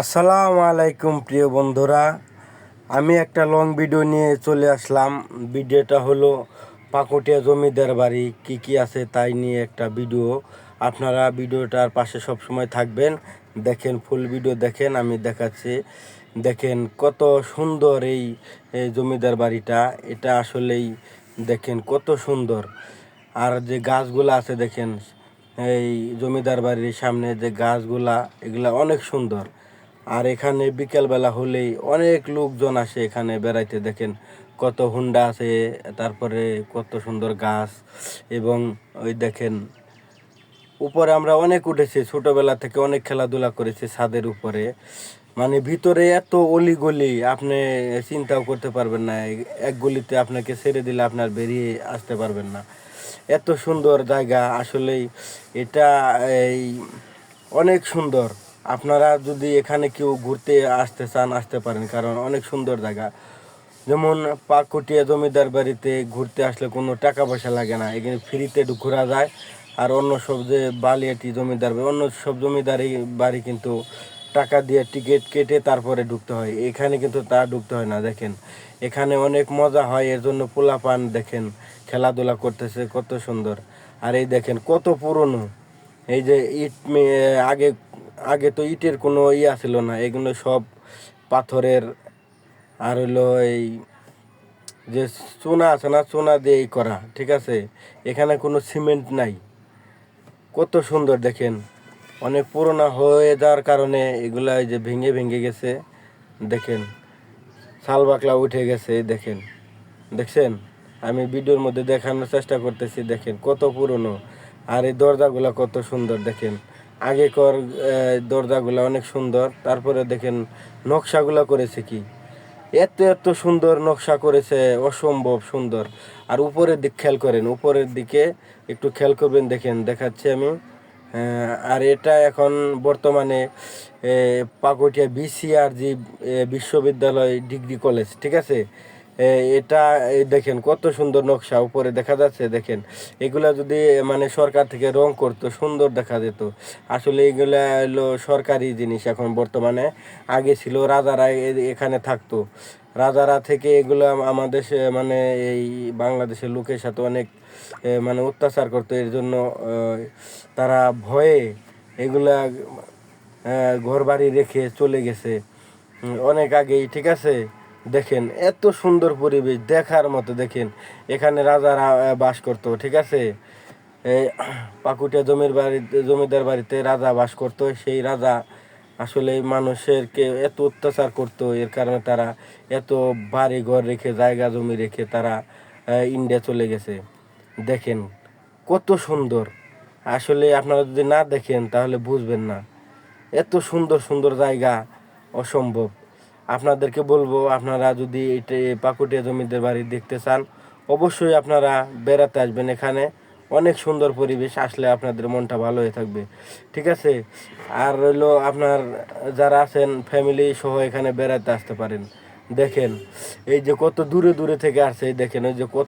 আসসালামু আলাইকুম প্রিয় বন্ধুরা। আমি একটা লং ভিডিও নিয়ে চলে আসলাম। ভিডিওটা হলো পাকুটিয়া জমিদার বাড়ি, কি কি আছে তাই নিয়ে একটা ভিডিও আপনারা ভিডিওটার পাশে সব সময় থাকবেন। দেখেন ফুল ভিডিও দেখেন, আমি দেখাচ্ছি। দেখেন, কত সুন্দর এই জমিদার বাড়িটা। এটা আসলেই দেখেন কত সুন্দর। আর যে গাছগুলো আছে দেখেন, এই জমিদার বাড়ির সামনে যে গাছগুলা, এগুলা অনেক সুন্দর। আর এখানে বিকেলবেলা হলেই অনেক লোকজন আসে এখানে বেড়াইতে। দেখেন কত হুন্ডা আছে, তারপরে কত সুন্দর গাছ এবং ওই দেখেন উপরে আমরা অনেক উঠেছি, ছোটবেলা থেকে অনেক খেলাধুলা করেছি ছাদের উপরে। মানে ভিতরে এত অলি গলি আপনি চিন্তাও করতে পারবেন না, এক গলিতে আপনাকে ছেড়ে দিলে আপনার বেরিয়ে আসতে পারবেন না। এত সুন্দর জায়গা, আসলেই এটা এই অনেক সুন্দর। আপনারা যদি এখানে কেউ ঘুরতে আসতে চান, আসতে পারেন, কারণ অনেক সুন্দর জায়গা। যেমন পাকুটিয়া জমিদার বাড়িতে ঘুরতে আসলে কোনো টাকা পয়সা লাগে না, এখানে ফ্রিতে ঘোরা যায়। আর অন্য সব যে বালিয়াটি জমিদার অন্য সব জমিদারি বাড়ি কিন্তু টাকা দিয়ে টিকিট কেটে তারপরে ঢুকতে হয়। এখানে কিন্তু তা ঢুকতে হয় না, দেখেন। এখানে অনেক মজা হয়, এর জন্য পোলা পান দেখেন, খেলাধুলা করতেছে, কত সুন্দর। আর এই দেখেন কত পুরনো। এই যে ইট আগে আগে তো ইটের কোনো ইয়া ছিল না, এগুলো সব পাথরের আর হইল এই যে চুনা আছে না, চুনা দিয়েই করা, ঠিক আছে? এখানে কোনো সিমেন্ট নাই। কত সুন্দর দেখেন। অনেক পুরোনো হয়ে যাওয়ার কারণে এগুলা এই যে ভেঙে ভেঙে গেছে, দেখেন। শাল বাকলা উঠে গেছে, দেখেন। দেখছেন? আমি ভিডিওর মধ্যে দেখানোর চেষ্টা করতেছি, দেখেন কত পুরনো। আর এই দরজাগুলা কত সুন্দর, দেখেন। আগেকার দরজাগুলা অনেক সুন্দর। তারপরে দেখেন নকশাগুলা করেছে কি? এত এত সুন্দর নকশা করেছে, অসম্ভব সুন্দর। আর উপরের দিক খেয়াল করেন, উপরের দিকে একটু খেয়াল করবেন, দেখেন, দেখাচ্ছি আমি। আর এটা এখন বর্তমানে পাকুটিয়া বিসিআরজি বিশ্ববিদ্যালয় ডিগ্রি কলেজ, ঠিক আছে? এটা দেখেন, কত সুন্দর নকশা উপরে দেখা যাচ্ছে, দেখেন। এগুলা যদি মানে সরকার থেকে রং করতো, সুন্দর দেখা যেত। আসলে এগুলা হলো সরকারি জিনিস এখন বর্তমানে। আগে ছিল রাজারা এখানে থাকতো। রাজারা থেকে এগুলো আমাদের মানে এই বাংলাদেশের লোকের সাথে অনেক মানে অত্যাচার করতো। এর জন্য তারা ভয়ে এগুলা ঘর বাড়ি রেখে চলে গেছে। অনেক আগেই, ঠিক আছে? দেখেন, এত সুন্দর পরিবেশ দেখার মতো, দেখেন, এখানে রাজারা বাস করতো, ঠিক আছে? পাকুটিয়া জমির বাড়িতে, জমিদার বাড়িতে রাজা বাস করতো, সেই রাজা আসলে মানুষেরকে এত অত্যাচার করতো, এর কারণে তারা এত বাড়ি ঘর রেখে, জায়গা জমি রেখে তারা ইন্ডিয়া চলে গেছে। দেখেন, কত সুন্দর। আসলে আপনারা যদি না দেখেন, তাহলে বুঝবেন না। এত সুন্দর সুন্দর জায়গা অসম্ভব। আপনাদেরকে বলব, আপনারা যদি এটা পাকুটিয়া জমিদের বাড়ি দেখতে চান, অবশ্যই আপনারা বেড়াতে আসবেন এখানে। অনেক সুন্দর পরিবেশ, আসলে আপনাদের মনটা ভালো হয়ে থাকবে। ঠিক আছে? আর রইল আপনার যারা আছেন ফ্যামিলি সহ এখানে বেড়াতে আসতে পারেন। দেখেন, এই যে কত দূরে দূরে থেকে আসছে দেখেন ওই যে কত